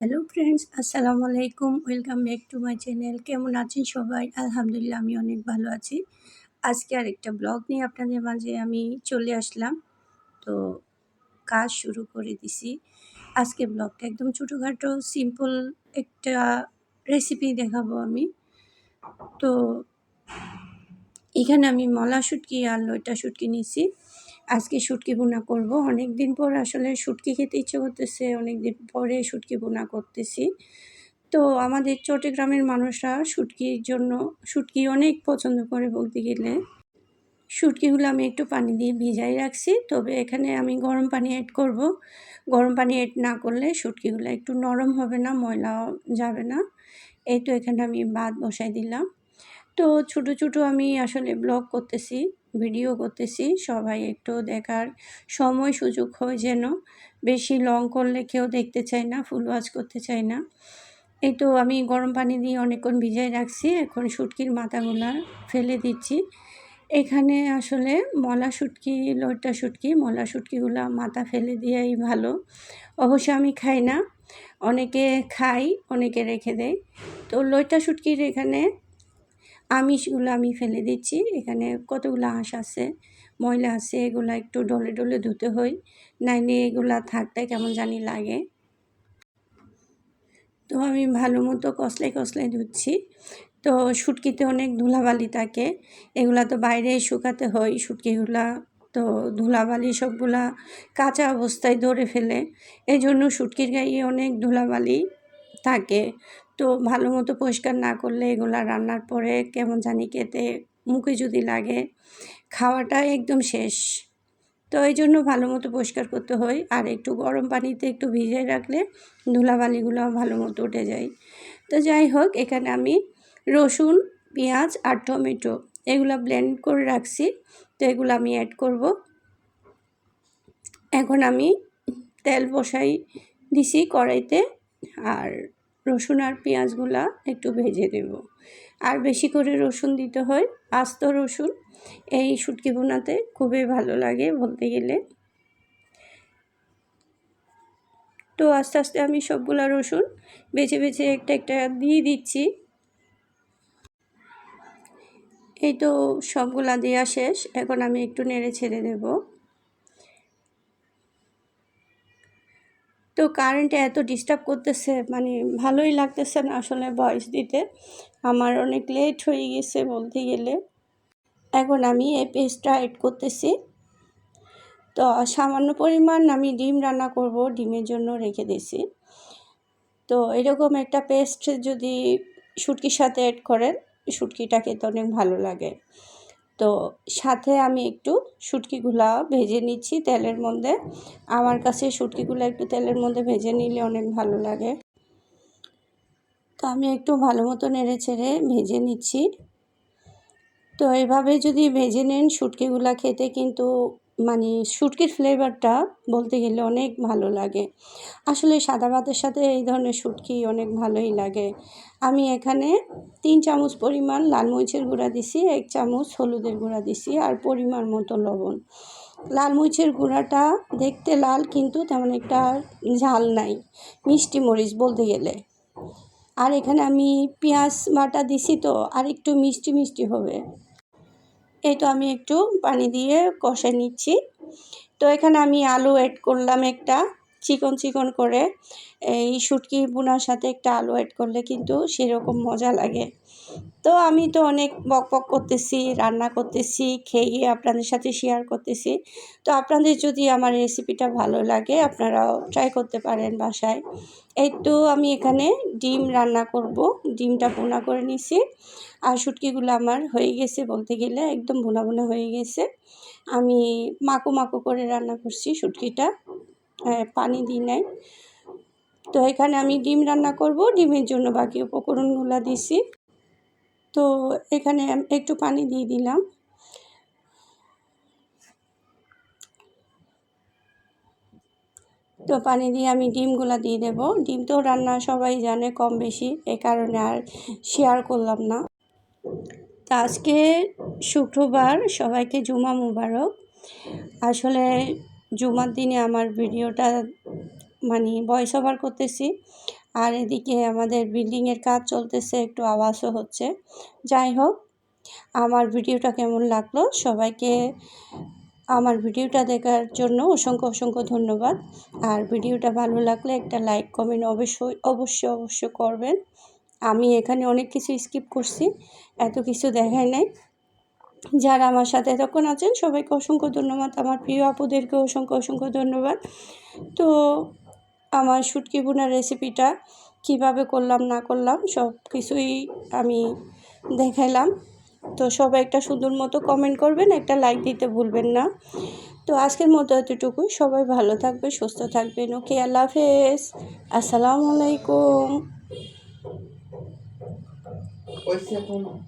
Hello friends আসসালামু আলাইকুম welcome back to my channel কেমন আছেন সবাই? আলহামদুলিল্লাহ, আমি অনেক ভালো আছি। আজকে আর একটা ব্লগ নিয়ে আপনাদের মাঝে আমি চলে আসলাম। তো কাজ শুরু করে দিছি। আজকে ব্লগটা একদম ছোটোখাটো সিম্পল একটা রেসিপি দেখাবো আমি। তো এখানে আমি মলা শুটকি আর লইটা শুটকি নিছি। আজকে শুটকি বোনা করব। অনেক দিন পর আসলে শুটকি খেতে ইচ্ছে করতেছে অনেক দিন পরে শুটকি বোনা করতেছি। তো আমাদের চট্টগ্রামের মানুষরা শুটকির জন্য, শুটকি অনেক পছন্দ করে বলতে গেলে। শুটকিগুলো আমি একটু পানি দিয়ে ভিজাই রাখছি, তবে এখানে আমি গরম পানি অ্যাড করব। গরম পানি অ্যাড না করলে শুটকিগুলো একটু নরম হবে না ময়লা যাবে না। এই তো এখানে আমি ভাত বসাই দিলাম। তো ছোটো ছোটো আমি আসলে ব্লগ করতেছি। ভিডিও করতেছি, সবাই একটু দেখার সময় সুযোগ হয় যেন। বেশি লং করলে কেউ দেখতে চায় না ফুল ওয়াজ করতে চায় না। এই তো আমি গরম পানি দিয়ে অনেকক্ষণ ভিজাই রাখছি, এখন শুটকির মাথাগুলা ফেলে দিচ্ছি। এখানে আসলে মলা শুটকি লোটা শুটকি মলা শুটকিগুলা মাথা ফেলে দিয়েই ভালো। অবশ্য আমি খাই না, অনেকে খাই, অনেকে রেখে দেয়। তো লইটা শুটকির এখানে আমিষগুলো আমি ফেলে দিচ্ছি। এখানে কতগুলো আঁশ আছে, ময়লা আছে, এগুলো একটু ডলে ডলে ধুতে হয়। নাইলে এগুলা থাকতে কেমন জানি লাগে। তো আমি ভালো মতো কসলাই কসলাই ধুচ্ছি। তো শুটকিতে অনেক ধুলাবালি থাকে। এগুলা তো বাইরে শুকাতে হয়। শুটকিগুলা তো ধুলাবালি সবগুলা কাঁচা অবস্থায় ধরে ফেলে। এই জন্য শুটকির গায়ে অনেক ধুলাবালি থাকে। তো ভালো মতো পরিষ্কার না করলে এগুলা রান্নার পরে কেমন জানি খেতে মুখে যদি লাগে, খাওয়াটা একদম শেষ। তো এই জন্য ভালো মতো পরিষ্কার করতে হয়। আর একটু গরম পানিতে একটু ভিজিয়ে রাখলে ধুলাবালিগুলো ভালো মতো উঠে যায়। তো যাই হোক, এখানে আমি রসুন, পেঁয়াজ আর টমেটো এগুলো ব্লেন্ড করে রাখছি। তো এগুলো আমি অ্যাড করব। এখন আমি তেল বসাই দিছি কড়াইতে। আর রসুন আর পেঁয়াজগুলা একটু ভেজে দেব আর বেশি করে রসুন দিতে হয়, আস্ত রসুন। এই শুটকি বোনাতে খুবই ভালো লাগে বলতে গেলে। তো আস্তে আস্তে আমি সবগুলা রসুন বেছে বেছে একটা একটা দিয়ে দিচ্ছি। এই তো সবগুলা দেওয়া শেষ, এখন আমি একটু নেড়ে ছেড়ে দেবো। তো কারেন্টে এত ডিস্টার্ব করতেছে মানে ভালোই লাগতেছে না আসলে ভয়েস দিতে। আমার অনেক লেট হয়ে গেছে বলতে গেলে। এখন আমি এই পেস্টটা এড করতেছি। তো সামান্য পরিমাণ আমি ডিম রান্না করব, ডিমের জন্য রেখে দিছি তো এরকম একটা পেস্ট যদি শুটকির সাথে অ্যাড করেন শুটকিটা খেতে অনেক ভালো লাগে। তো সাথে আমি একটু শুটকিগুলা ভেজে নিচ্ছি তেলের মধ্যে। আমার কাছে শুটকিগুলো একটু তেলের মধ্যে ভেজে নিলে অনেক ভালো লাগে। তো আমি একটু ভালো মতো নেড়ে ছেড়ে ভেজে নিচ্ছি। তো এভাবে যদি ভেজে নেন শুটকিগুলা খেতে কিন্তু মানে শুটকির ফ্লেভারটা বলতে গেলে অনেক ভালো লাগে। আসলে সাদা ভাতের সাথে এই ধরনের শুটকি অনেক ভালোই লাগে। আমি এখানে তিন চামচ পরিমাণ লাল মরিচের গুঁড়া দিছি, এক চামচ হলুদের গুঁড়া দিছি আর পরিমাণ মতো লবণ। লাল মরিচের গুঁড়াটা দেখতে লাল কিন্তু তেমন একটা ঝাল নাই, মিষ্টি মরিচ বলতে গেলে। আর এখানে আমি পেঁয়াজ বাটা দিছি তো, আর একটু মিষ্টি মিষ্টি হবে। এই তো আমি একটু পানি দিয়ে কষে নিচ্ছি। তো এখানে আমি আলু অ্যাড করলাম একটা। চিকন চিকন করে এই শুটকি বোনার সাথে একটা আলু অ্যাড করলে কিন্তু সেরকম মজা লাগে। তো আমি তো অনেক বক বক করতেছি, রান্না করতেছি, খেয়ে আপনাদের সাথে শেয়ার করতেছি। তো আপনাদের যদি আমার রেসিপিটা ভালো লাগে, আপনারাও ট্রাই করতে পারেন বাসায়। এই তো আমি এখানে ডিম রান্না করব, ডিমটা বোনা করে নিছি। আর শুটকিগুলো আমার হয়ে গেছে বলতে গেলে একদম বোনা বোনা হয়ে গেছে। আমি মাকো মাকো করে রান্না করছি শুটকিটা। পানি দিই নাই তো এখানে আমি ডিম রান্না করব। ডিমের জন্য বাকি উপকরণগুলো দিছি। তো এখানে একটু পানি দিয়ে দিলাম। তো পানি দিয়ে আমি ডিমগুলো দিয়ে দেব। ডিম তো রান্না সবাই জানে, কম বেশি। এই কারণে আর শেয়ার করলাম না। তো আজকে শুক্রবার। সবাইকে জুমা মুবারক। আসলে জুমার দিনে আমার ভিডিওটা মানে ভয়েস ওভার করতেছি। আর এদিকে আমাদের বিল্ডিংয়ের কাজ চলতেছে, একটু আওয়াজও হচ্ছে। যাই হোক, আমার ভিডিওটা কেমন লাগল সবাইকে, আমার ভিডিওটা দেখার জন্য অসংখ্য অসংখ্য ধন্যবাদ। আর ভিডিওটা ভালো লাগলে একটা লাইক কমেন্ট অবশ্যই অবশ্যই অবশ্যই করবেন। আমি এখানে অনেক কিছু স্কিপ করছি, এত কিছু দেখাই নাই। যারা আমার সাথে এতক্ষণ আছেন, সবাইকে অসংখ্য ধন্যবাদ। আমার প্রিয় আপুদেরকে অসংখ্য অসংখ্য ধন্যবাদ। তো, আমার শুটকি বোনার রেসিপিটা কীভাবে করলাম, না করলাম সব কিছুই আমি দেখাইলাম। তো, সবাই একটা সুন্দর মতো কমেন্ট করবেন, একটা লাইক দিতে ভুলবেন না। তো, আজকের মতো এতটুকুই। সবাই ভালো থাকবে, সুস্থ থাকবেন। ওকে, আল্লাহ হাফেজ। আসসালামু আলাইকুম।